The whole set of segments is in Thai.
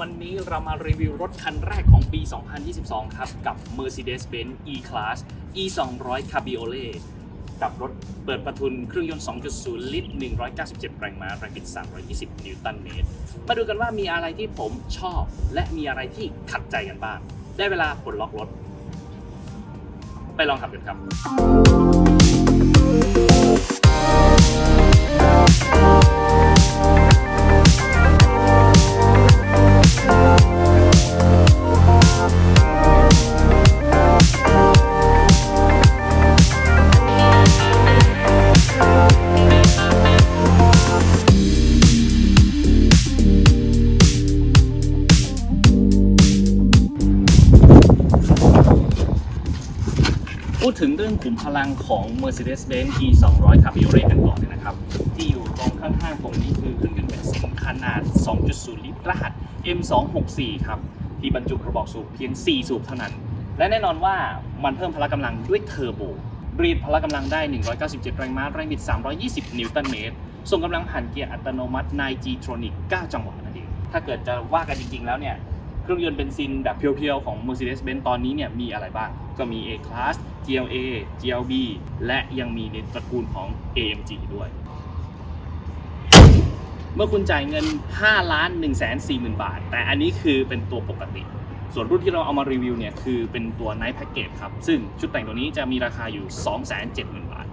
วันนี้เรามารีวิวรถคันแรกของปี 2022 ครับ กับ Mercedes-Benz E-Class E 200 Cabriolet กับรถเปิดประทุนเครื่องยนต์ 2.0 ลิตร 197 แรงม้าแรงบิด 320 นิวตันเมตร มาดูกันว่ามีอะไรที่ผมชอบ และมีอะไรที่ขัดใจกันบ้าง ได้เวลาปลดล็อกรถ ไปลองขับกันครับ พูดถึงเรื่องขุมพลังของ Mercedes-Benz E 200 Cabriolet กันก่อนนะครับ ที่อยู่ตรงข้างๆผมนี่คือเครื่องยนต์เบนซินขนาด 2.0 ลิตรรหัส M264 ครับ ที่บรรจุกระบอกสูบเพียง 4 สูบเท่านั้น และแน่นอนว่ามันเพิ่มพละกำลังด้วยเทอร์โบรีดพละกำลังได้ 197 แรงม้า แรงบิด 320 นิวตันเมตร ส่งกำลังผ่านเกียร์อัตโนมัติ 9 G-tronic 9 จังหวะนั่นเอง ถ้าเกิดจะว่ากันจริงๆแล้วเนี่ย เครื่องยนต์เบนซินแบบเพียวๆ ของ Mercedes-Benz ตอนนี้เนี่ยมีอะไรบ้าง ก็มี A-Class GLA GLB และยังมีในตระกูลของ AMG ด้วย เมื่อคุณจ่ายเงิน 5 ล้าน1 4 0 0 0 0 บาท แต่อันนี้คือเป็นตัวปกติ ส่วนรุ่นที่เราเอามารีวิวเนี่ยคือเป็นตัว Night Package ครับ ซึ่งชุดแต่งตัวนี้จะมีราคาอยู่ 270,000 บาท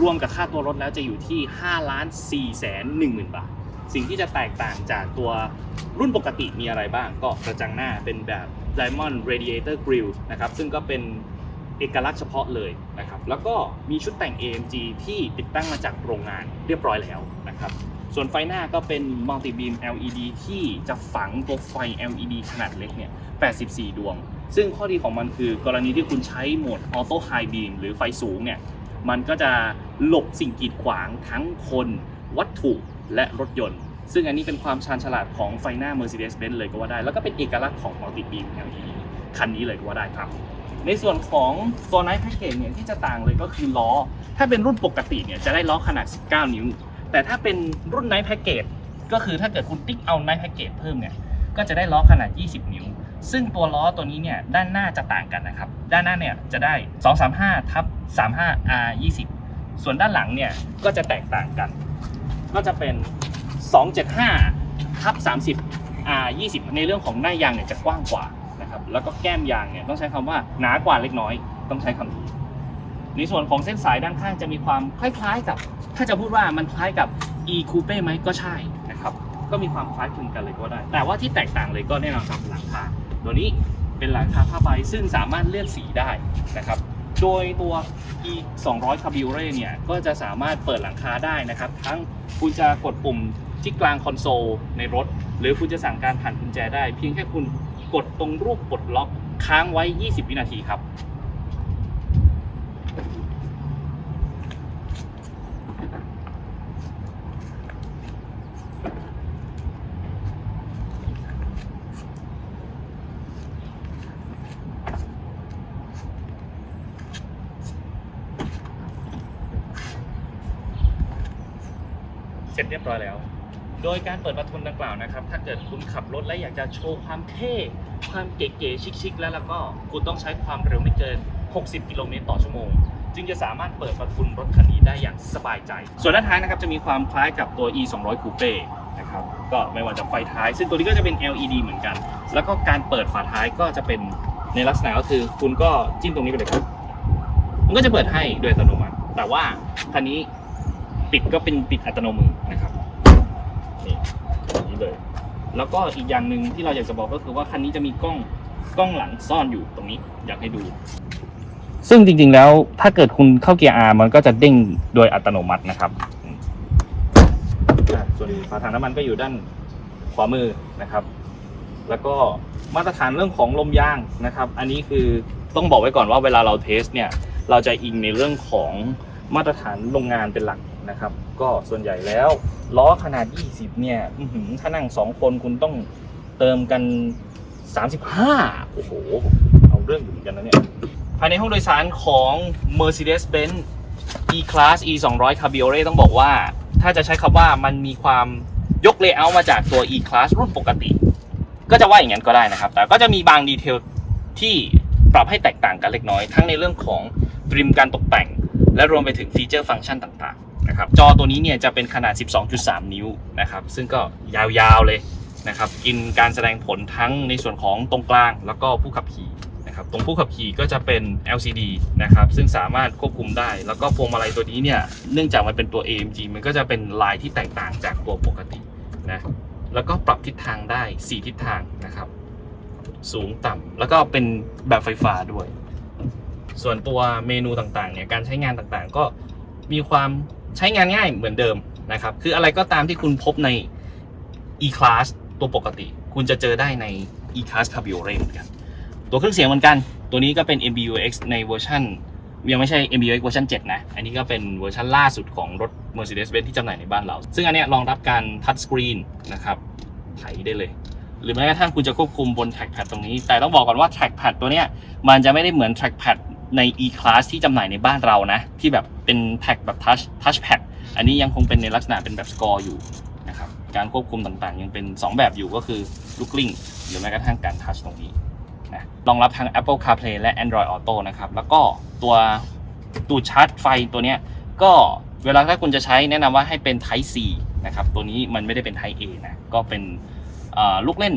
รวมกับค่าตัวรถแล้วจะอยู่ที่ 5 ล้าน4 1 0 0 0 0 บาท สิ่งที่จะแตกต่างจากตัวรุ่นปกติมีอะไรบ้าง ก็กระจังหน้าเป็นแบบ Diamond Radiator Grill นะครับ ซึ่งก็เป็นเอกลักษณ์เฉพาะเลยนะครับ แล้วก็มีชุดแต่ง AMG ที่ติดตั้งมาจากโรงงานเรียบร้อยแล้วนะครับ ส่วนไฟหน้าก็เป็น Multi Beam LED ที่จะฝังตัวไฟ LED ขนาดเล็กเนี่ย 84 ดวง ซึ่งข้อดีของมันคือกรณีที่คุณใช้โหมด Auto High Beam หรือไฟสูงเนี่ย มันก็จะหลบสิ่งกีดขวางทั้งคนวัตถุ และรถยนต์ ซึ่งอันนี้เป็นความชาญฉลาดของไฟหน้า Mercedes-Benz เลยก็ว่าได้ แล้วก็เป็นเอกลักษณ์ของ Multi Beam LED คันนี้เลยก็ว่าได้ครับ ในส่วนของตัว Night Package เนี่ยที่จะต่างเลยก็คือล้อ ถ้าเป็นรุ่นปกติเนี่ยจะได้ล้อขนาด 19 นิ้ว แต่ถ้าเป็นรุ่น Night Package ก็คือถ้าเกิดคุณติ๊กเอา Night Package เพิ่มเนี่ยก็จะได้ล้อขนาด 20 นิ้ว ซึ่งตัวล้อตัวนี้เนี่ยด้านหน้าจะต่างกันนะครับ ด้านหน้าเนี่ยจะได้ 235ทับ35 R 20 ส่วนด้านหลังเนี่ยก็จะแตกต่างกัน ก็จะเป็น 275ทับ30 R 20 ในเรื่องของหน้ายางเนี่ยจะกว้างกว่านะครับแล้วก็แก้มยางเนี่ยต้องใช้คำว่าหนากว่าเล็กน้อย ต้องใช้คำนี้ในส่วนของเส้นสายด้านข้างจะมีความคล้ายๆกับ ถ้าจะพูดว่ามันคล้ายกับ e coupe ไหมก็ใช่นะครับก็มีความคล้ายคลึงกันเลยก็ได้ แต่ว่าที่แตกต่างเลยก็แน่นอนครับหลังคาตัวนี้เป็นหลังคาผ้าใบซึ่งสามารถเลือกสีได้นะครับ โดยตัว e 200 Cabriolet เนี่ยก็จะสามารถเปิดหลังคาได้นะครับ ทั้งคุณจะกดปุ่มที่กลางคอนโซลในรถ หรือคุณจะสั่งการผ่านกุญแจได้ เพียงแค่คุณกดตรงรูปปลดล็อกค้างไว้ 20 วินาทีครับ ร็จเรียบร้อยแล้ว โดยการเปิดประทุนดังกล่าวนะครับ ถ้าเกิดคุณขับรถและอยากจะโชว์ความเท่ ความเก๋ๆชิคๆแล้วแล้วก็คุณต้องใช้ความเร็วไม่เกิน 60 กิโลเมตรต่อชั่วโมง จึงจะสามารถเปิดประทุนรถคันนี้ได้อย่างสบายใจ ส่วนด้านท้ายนะครับจะมีความคล้ายกับตัว e 2 0 0 Coupe นะครับก็ไม่ว่าจะไฟท้าย ซึ่งตัวนี้ก็จะเป็น LED เหมือนกัน แล้วก็การเปิดฝาท้ายก็จะเป็นในลักษณะก็คือคุณก็จิ้มตรงนี้ไปเลยครับ มันก็จะเปิดให้โดยอัตโนมัติ แต่ว่าคันนี้ ปิดก็เป็นปิดอัตโนมือนะครับนี่อย่างนี้เลย แล้วก็อีกอย่างหนึ่งที่เราอยากจะบอกก็คือว่าคันนี้จะมีกล้องกล้องหลังซ่อนอยู่ตรงนี้ อยากให้ดู ซึ่งจริงๆแล้วถ้าเกิดคุณเข้าเกียร์ R มันก็จะเด้งโดยอัตโนมัตินะครับอืมอะส่วนฝาถังน้ำมันก็อยู่ด้านขวามือนะครับ แล้วก็มาตรฐานเรื่องของลมยางนะครับ อันนี้คือต้องบอกไว้ก่อนว่าเวลาเราเทสเนี่ย เราจะอิงในเรื่องของมาตรฐานโรงงานเป็นหลัก นะครับ ก็ส่วนใหญ่แล้วล้อขนาด 20 เนี่ยถ้านั่ง 2 คนคุณต้องเติมกัน 35 โอ้โห เอาเรื่องอยู่เหมือนกันนะเนี่ย ภายในห้องโดยสารของ Mercedes-Benz E-Class E 200 Cabriolet ต้องบอกว่า ถ้าจะใช้คำว่ามันมีความยกเลเยอร์มาจากตัว E-Class รุ่นปกติ ก็จะว่าอย่างนั้นก็ได้นะครับ แต่ก็จะมีบางดีเทลที่ปรับให้แตกต่างกันเล็กน้อย ทั้งในเรื่องของริมการตกแต่ง และรวมไปถึงฟีเจอร์ฟังก์ชันต่างๆ นะครับจอตัวนี้เนี่ยจะเป็นขนาด 12.3 นิ้วนะครับซึ่งก็ยาวๆเลยนะครับกินการแสดงผลทั้งในส่วนของตรงกลางแล้วก็ผู้ขับขี่นะครับตรงผู้ขับขี่ก็จะเป็น LCD นะครับซึ่งสามารถควบคุมได้ แล้วก็พวงมาลัยตัวนี้เนี่ยเนื่องจากมันเป็นตัว AMG มันก็จะเป็นลายที่แตกต่างจากตัวปกตินะแล้วก็ปรับทิศทางได้ 4 ทิศทางนะครับ สูงต่ำแล้วก็เป็นแบบไฟฟ้าด้วย ส่วนตัวเมนูต่างๆเนี่ยการใช้งานต่างๆ ก็มีความ ใช้งานง่ายเหมือนเดิมนะครับ คืออะไรก็ตามที่คุณพบใน e-class ตัวปกติ คุณจะเจอได้ใน e-class Cabriolet เหมือนกัน ตัวเครื่องเสียงเหมือนกัน ตัวนี้ก็เป็น MBUX ในเวอร์ชันยังไม่ใช่ MBUX เวอร์ชัน7นะ อันนี้ก็เป็นเวอร์ชันล่าสุดของรถ Mercedes-Benz ที่จำหน่ายในบ้านเรา ซึ่งอันเนี้ยรองรับการทัชสกรีนนะครับไถได้เลย หรือแม้กระทั่งคุณจะควบคุมบน trackpad ตรงนี้ แต่ต้องบอกก่อนว่า trackpad ตัวเนี้ยมันจะไม่ได้เหมือน trackpad ใน e-class ที่จำหน่ายในบ้านเรานะ ที่แบบเป็นแท็กแบบ touch touchpad อันนี้ยังคงเป็นในลักษณะเป็นแบบ score อยู่นะครับการควบคุมต่างๆ ยังเป็น 2 แบบอยู่ก็คือลูกกลิ้งหรือแม้กระทั่งการ touch ตรงนี้นะรองรับทั้ง Apple CarPlay และ Android Auto นะครับ แล้วก็ตัวตูดชาร์จไฟตัวเนี้ยก็เวลาถ้าคุณจะใช้แนะนำว่าให้เป็น Type C นะครับ ตัวนี้มันไม่ได้เป็น Type A นะ ก็เป็นลูกเล่น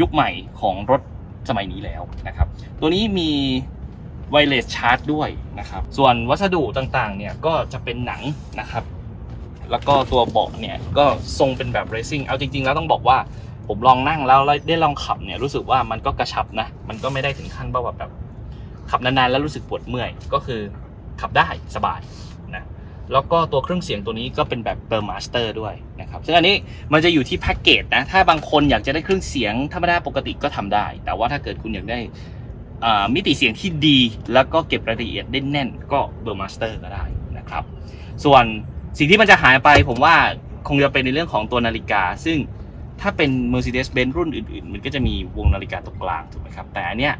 ยุคใหม่ของรถสมัยนี้แล้วนะครับ ตัวนี้มี ไวเลสชาร์จด้วยนะครับ ส่วนวัสดุต่างๆ เนี่ยก็จะเป็นหนังนะครับ แล้วก็ตัวเบาะเนี่ยก็ทรงเป็นแบบเรซิ่ง เอาจริงๆ แล้วต้องบอกว่าผมลองนั่งแล้วได้ลองขับเนี่ยรู้สึกว่ามันก็กระชับนะ มันก็ไม่ได้ถึงขั้นว่าแบบขับนานๆ แล้วรู้สึกปวดเมื่อย ก็คือขับได้สบายนะแล้วก็ตัวเครื่องเสียงตัวนี้ก็เป็นแบบเบอร์มาสเตอร์ด้วยนะครับ ซึ่งอันนี้มันจะอยู่ที่แพ็กเกจนะ ถ้าบางคนอยากจะได้เครื่องเสียงธรรมดาปกติก็ทำได้ แต่ว่าถ้าเกิดคุณอยากได้ มิติเสียงที่ดี แล้วก็เก็บรายละเอียดได้แน่นก็เบอร์มาสเตอร์ก็ได้นะครับ ส่วนสิ่งที่มันจะหายไปผมว่าคงจะเป็นในเรื่องของตัวนาฬิกา ซึ่งถ้าเป็น Mercedes-Benz รุ่นอื่นๆ มันก็จะมีวงนาฬิกาตรงกลางถูกไหมครับ แต่อันเนี้ย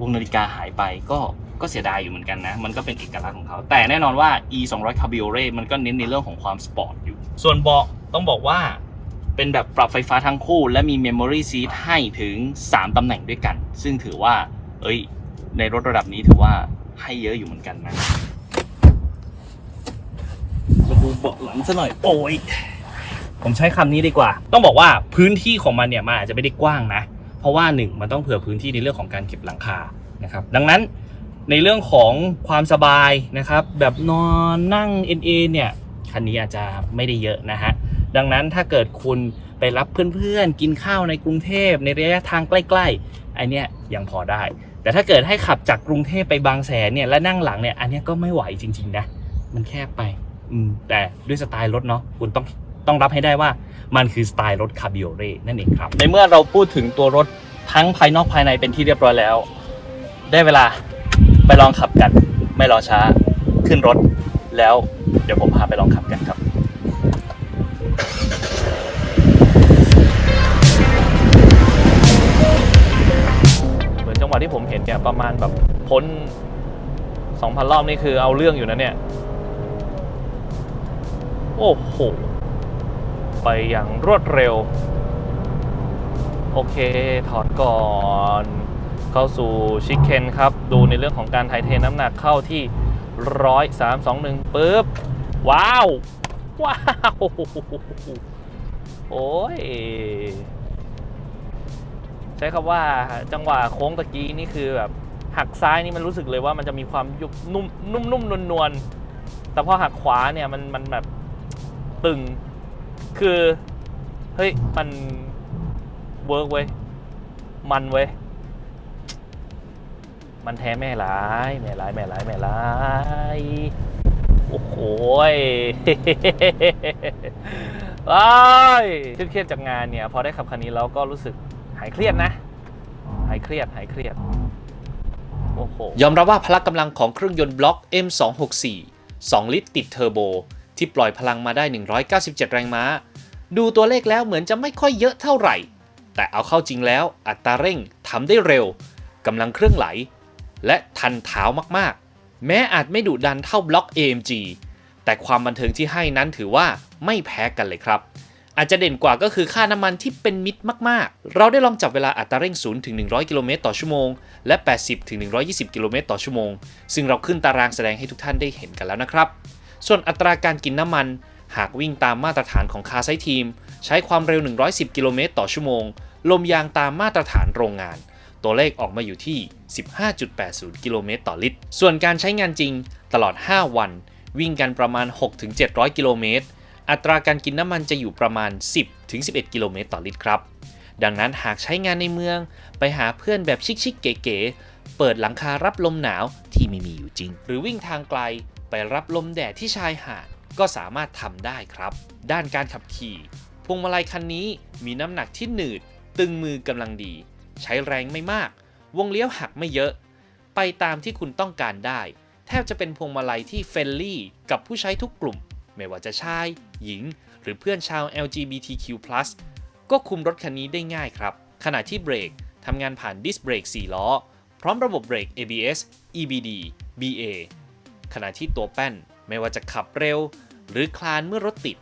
วงนาฬิกาหายไปก็ก็เสียดายอยู่เหมือนกันนะ มันก็เป็นเอกลักษณ์ของเขา แต่แน่นอนว่า e 2 0 0 Cabriolet มันก็เน้นในเรื่องของความสปอร์ตอยู่ ส่วนเบาะต้องบอกว่าเป็นแบบปรับไฟฟ้าทั้งคู่ และมี Memory Seat ให้ถึง 3 ตำแหน่งด้วยกัน ซึ่งถือว่า เอ้ย ในรถระดับนี้ถือว่าให้เยอะอยู่เหมือนกันนะ มาดูเบาะหลังซะหน่อย โอ้ย ผมใช้คำนี้ดีกว่า ต้องบอกว่าพื้นที่ของมันเนี่ยมันอาจจะไม่ได้กว้างนะ เพราะว่าหนึ่งมันต้องเผื่อพื้นที่ในเรื่องของการเก็บหลังคา นะครับ ดังนั้นในเรื่องของความสบายนะครับ แบบนอนนั่งเอ็นเอเนี่ยคันนี้อาจจะไม่ได้เยอะนะฮะ ดังนั้นถ้าเกิดคุณไปรับเพื่อนๆ กินข้าวในกรุงเทพในระยะทางใกล้ๆไอเนี้ยยังพอได้ แต่ถ้าเกิดให้ขับจากกรุงเทพไปบางแสนเนี่ยและนั่งหลังเนี่ยอันนี้ก็ไม่ไหวจริง ๆ นะ มันแคบไปอืมแต่ด้วยสไตล์รถเนาะคุณต้องต้องรับให้ได้ว่ามันคือสไตล์รถคาบิโอเร่นั่นเองครับ ในเมื่อเราพูดถึงตัวรถทั้งภายนอกภายในเป็นที่เรียบร้อยแล้ว ได้เวลาไปลองขับกัน ไม่รอช้าขึ้นรถแล้วเดี๋ยวผมพาไปลองขับกันครับ ที่ผมเห็นเนี่ยประมาณแบบพ้น2,000รอบนี่คือเอาเรื่องอยู่นะเนี่ย โอ้โห ไปอย่างรวดเร็ว โอเค ถอดก่อน เข้าสู่ชิคเคนครับ ดูในเรื่องของการถ่ายเทน้ำหนักเข้าที่ร้อยสามสองหนึ่งปุ๊บ ว้าว ว้าว โอ้ย ใช้คำว่าจังหวะโค้งตะกี้นี่คือแบบหักซ้ายนี่มันรู้สึกเลยว่ามันจะมีความยุบนุ่มนุ่มนุ่มนวลนวลๆแต่พอหักขวาเนี่ยมันมันแบบตึง คือเฮ้ยมันเวิร์กเว้ยมันเว้ยมันแท้แม่ร้ายแม่ร้ายแม่ร้ายแม่ร้ายโอ้โหยว้ยเครียดจากงานเนี่ย พอได้ขับคันนี้แล้วก็รู้สึก หายเครียดนะหายเครียดหายเครียดโอ้โหยอมรับว่าพละกำลังของเครื่องยนต์บล็อก M264 2 ลิตรติดเทอร์โบ ที่ปล่อยพลังมาได้ 197 แรงม้า ดูตัวเลขแล้วเหมือนจะไม่ค่อยเยอะเท่าไหร่ แต่เอาเข้าจริงแล้วอัตราเร่งทำได้เร็วกำลังเครื่องไหล และทันเท้ามากๆ แม้อาจไม่ดุดันเท่าบล็อก AMG แต่ความบันเทิงที่ให้นั้นถือว่าไม่แพ้กันเลยครับ อาจจะเด่นกว่าก็คือค่าน้ำมันที่เป็นมิตรมาก ๆ เราได้ลองจับเวลาอัตราเร่ง0ถึง100 กิโลเมตรต่อชั่วโมง และ 80ถึง120 กิโลเมตรต่อชั่วโมง ซึ่งเราขึ้นตารางแสดงให้ทุกท่านได้เห็นกันแล้วนะครับ ส่วนอัตราการกินน้ำมัน หากวิ่งตามมาตรฐานของคาร์ไซทีม ใช้ความเร็ว 110 กิโลเมตรต่อชั่วโมง ลมยางตามมาตรฐานโรงงาน ตัวเลขออกมาอยู่ที่ 15.80 กิโลเมตรต่อลิตร ส่วนการใช้งานจริงตลอด 5 วัน วิ่งกันประมาณ 6-700 กิโลเมตร อัตราการกินน้ำมันจะอยู่ประมาณ 10-11 กิโลเมตรต่อลิตรครับ ดังนั้นหากใช้งานในเมืองไปหาเพื่อนแบบชิคๆเก๋ๆ เปิดหลังคารับลมหนาวที่ไม่มีอยู่จริง หรือวิ่งทางไกลไปรับลมแดดที่ชายหาดก็สามารถทำได้ครับ ด้านการขับขี่ พวงมาลัยคันนี้มีน้ำหนักที่หนืด ตึงมือกำลังดี ใช้แรงไม่มาก วงเลี้ยวหักไม่เยอะ ไปตามที่คุณต้องการได้ แทบจะเป็นพวงมาลัยที่เฟรนลี่กับผู้ใช้ทุกกลุ่ม ไม่ว่าจะชาย หญิง หรือเพื่อนชาว LGBTQ+ ก็คุมรถคันนี้ได้ง่ายครับ ขณะที่เบรกทำงานผ่านดิสเบรก4 ล้อ พร้อมระบบเบรก ABS EBD BA ขณะที่ตัวแป้นไม่ว่าจะขับเร็ว หรือคลานเมื่อรถติด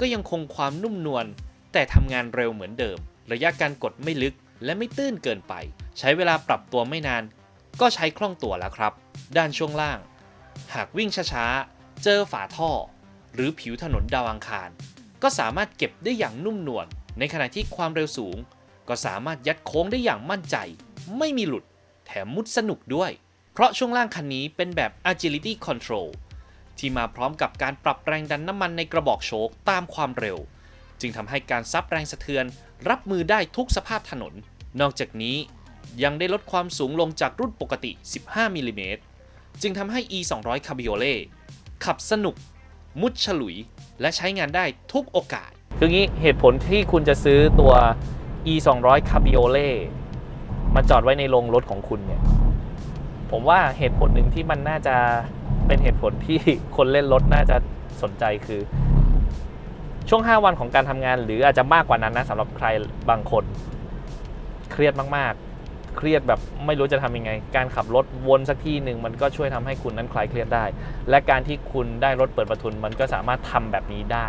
ก็ยังคงความนุ่มนวลแต่ทำงานเร็วเหมือนเดิม ระยะการกดไม่ลึกและไม่ตื้นเกินไป ใช้เวลาปรับตัวไม่นาน ก็ใช้คล่องตัวแล้วครับ ด้านช่วงล่าง หากวิ่งช้าๆ เจอฝาท่อ หรือผิวถนนดาวอังคาร ก็สามารถเก็บได้อย่างนุ่มนวลในขณะที่ความเร็วสูง ก็สามารถยัดโค้งได้อย่างมั่นใจ ไม่มีหลุด แถมมุดสนุกด้วย เพราะช่วงล่างคันนี้เป็นแบบ agility control ที่มาพร้อมกับการปรับแรงดันน้ำมันในกระบอกโชคตามความเร็ว จึงทำให้การซับแรงสะเทือน รับมือได้ทุกสภาพถนน นอกจากนี้ยังได้ลดความสูงลงจากรุ่นปกติ 15 มิลลิเมตร จึงทำให้ e 2 0 0 Cabriolet ขับสนุก มุดฉลุย และใช้งานได้ทุกโอกาส คืองี้เหตุผลที่คุณจะซื้อตัว e 2 0 0 Cabriolet มาจอดไว้ในโรงรถของคุณเนี่ย ผมว่าเหตุผลหนึ่งที่มันน่าจะเป็นเหตุผลที่คนเล่นรถน่าจะสนใจคือ ช่วง 5 วันของการทำงานหรืออาจจะมากกว่านั้นนะสำหรับใครบางคน เครียดมาก เครียดแบบไม่รู้จะทำยังไง การขับรถวนสักที่หนึ่งมันก็ช่วยทำให้คุณนั้นคลายเครียดได้ และการที่คุณได้รถเปิดประทุนมันก็สามารถทำแบบนี้ได้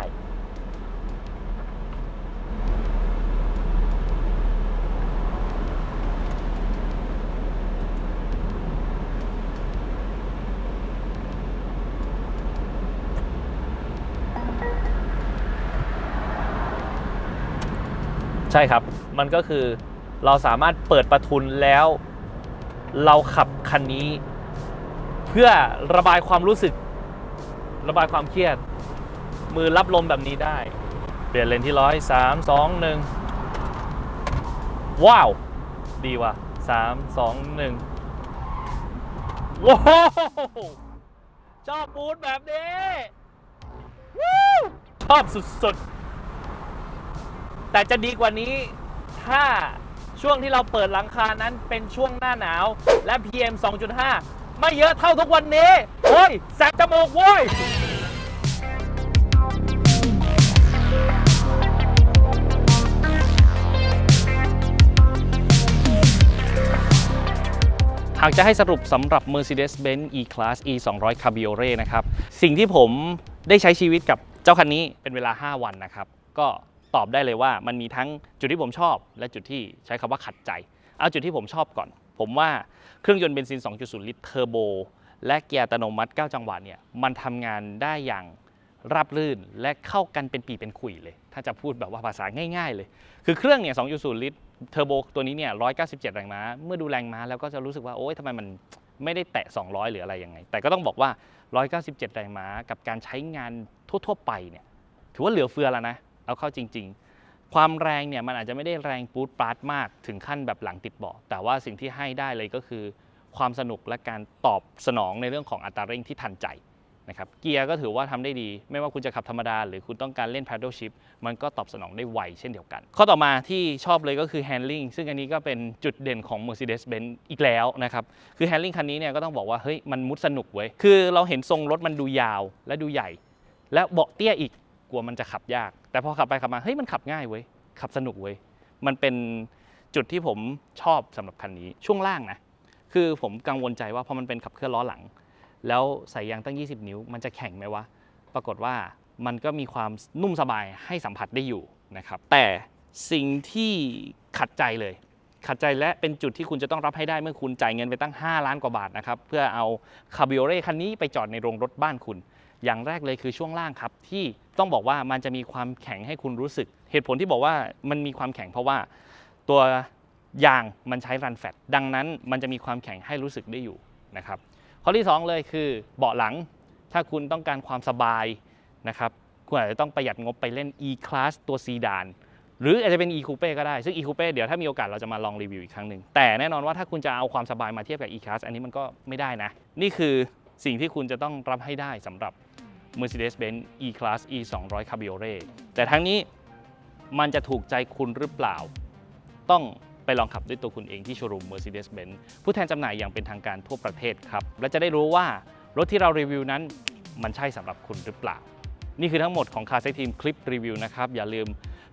ใช่ครับ มันก็คือ เราสามารถเปิดประทุนแล้ว เราขับคันนี้ เพื่อระบายความรู้สึก ระบายความเครียด มือรับลมแบบนี้ได้ เปลี่ยนเลนที่ร้อยสามสองหนึ่งว้าว ดีว่ะสามสองหนึ่งว้าวชอบบูทแบบนี้วู้ชอบสุดๆ แต่จะดีกว่านี้ถ้า ช่วงที่เราเปิดหลังคานั้นเป็นช่วงหน้าหนาว และ PM 2.5 ไม่เยอะเท่าทุกวันนี้โอ้ยแสบจมูกโว้ยหากจะให้สรุปสำหรับ Mercedes-Benz E-Class E 200 Cabriolet นะครับ สิ่งที่ผมได้ใช้ชีวิตกับเจ้าคันนี้เป็นเวลา 5 วันนะครับ ก็ ตอบได้เลยว่ามันมีทั้งจุดที่ผมชอบ และจุดที่ใช้คำว่าขัดใจ เอาจุดที่ผมชอบก่อน ผมว่าเครื่องยนต์เบนซิน 2.0 ลิตรเทอร์โบ และเกียร์อัตโนมัติ 9 จังหวะเนี่ยมันทำงานได้อย่างราบรื่นและเข้ากันเป็นปีเป็นขุยเลย ถ้าจะพูดแบบว่าภาษาง่ายๆเลย คือเครื่องเนี่ย 2.0 ลิตรเทอร์โบตัวนี้เนี่ย 197 แรงม้า เมื่อดูแรงม้าแล้วก็จะรู้สึกว่า โอ๊ยทำไมมันไม่ได้แตะ 200 หรืออะไรยังไง แต่ก็ต้องบอกว่า 197 แรงม้ากับการใช้งานทั่ว ๆ ไปเนี่ย ถือว่าเหลือเฟือแล้วนะ เอาเข้าจริง ๆ ความแรงเนี่ยมันอาจจะไม่ได้แรงปูดปาร์ตมากถึงขั้นแบบหลังติดเบาะแต่ว่าสิ่งที่ให้ได้เลยก็คือ ความสนุกและการตอบสนองในเรื่องของอัตราเร่งที่ทันใจนะครับเกียร์ก็ถือว่าทำได้ดี ไม่ว่าคุณจะขับธรรมดา หรือคุณต้องการเล่น paddle shift มันก็ตอบสนองได้ไวเช่นเดียวกัน ข้อต่อมาที่ชอบเลยก็คือ handling ซึ่งอันนี้ก็เป็นจุดเด่นของ Mercedes-Benz อีกแล้วนะครับ คือ handling คันนี้เนี่ยก็ต้องบอกว่าเฮ้ยมันมุดสนุกเว้ย คือเราเห็นทรงรถมันดูยาวและดูใหญ่ และเบาะเตี้ยอีกกลัวมันจะขับยาก แต่พอขับไปขับมาเฮ้ยมันขับง่ายเว้ยขับสนุกเว้ยมันเป็นจุดที่ผมชอบสำหรับคันนี้ช่วงล่างนะคือผมกังวลใจว่าพอมันเป็นขับเคลื่อนล้อหลัง แล้วใส่ยางตั้ง 20 นิ้ว มันจะแข็งไหมวะปรากฏว่ามันก็มีความนุ่มสบายให้สัมผัสได้อยู่นะครับแต่สิ่งที่ขัดใจเลย ขัดใจและเป็นจุดที่คุณจะต้องรับให้ได้เมื่อคุณจ่ายเงินไปตั้ง 5 ล้านกว่าบาทนะครับเพื่อเอาคาบิโอเร่คันนี้ไปจอดในโรงรถบ้านคุณ อย่างแรกเลยคือช่วงล่างครับที่ ต้องบอกว่ามันจะมีความแข็งให้คุณรู้สึก เหตุผลที่บอกว่ามันมีความแข็งเพราะว่าตัวยางมันใช้รันแฟตดังนั้นมันจะมีความแข็งให้รู้สึกได้อยู่นะครับข้อที่ 2 เลยคือเบาะหลังถ้าคุณต้องการความสบายนะครับคุณอาจจะต้องประหยัดงบไปเล่น E-Class ตัวซีดาน หรืออาจจะเป็น E-Coupe ก็ได้ ซึ่ง E-Coupe เดี๋ยวถ้ามีโอกาสเราจะมาลองรีวิวอีกครั้งหนึ่งแต่แน่นอนว่าถ้าคุณจะเอาความสบายมาเทียบกับ E-Class อันนี้มันก็ไม่ได้นะ นี่คือสิ่งที่คุณจะต้องรับให้ได้สำหรับ Mercedes-Benz E-Class E 200 Cabriolet แต่ทั้งนี้มันจะถูกใจคุณหรือเปล่า ต้องไปลองขับด้วยตัวคุณเองที่โชว์รูม Mercedes-Benz ผู้แทนจำหน่ายอย่างเป็นทางการทั่วประเทศครับ และจะได้รู้ว่ารถที่เรารีวิวนั้นมันใช่สำหรับคุณหรือเปล่า นี่คือทั้งหมดของ Car Site Team คลิปรีวิวนะครับ อย่าลืม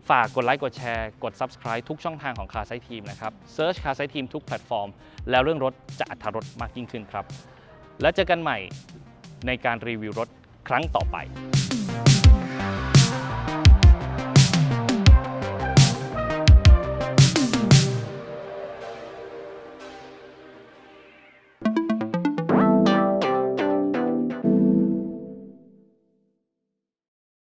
ฝากกดไลค์กดแชร์กด Subscribe ทุกช่องทางของ Car Site Team นะครับ Search Car Site Team ทุกแพลตฟอร์ม แล้วเรื่องรถจะอัธรสมากยิ่งขึ้นครับ แล้วเจอกันใหม่ในการรีวิวรถ ครั้งต่อไป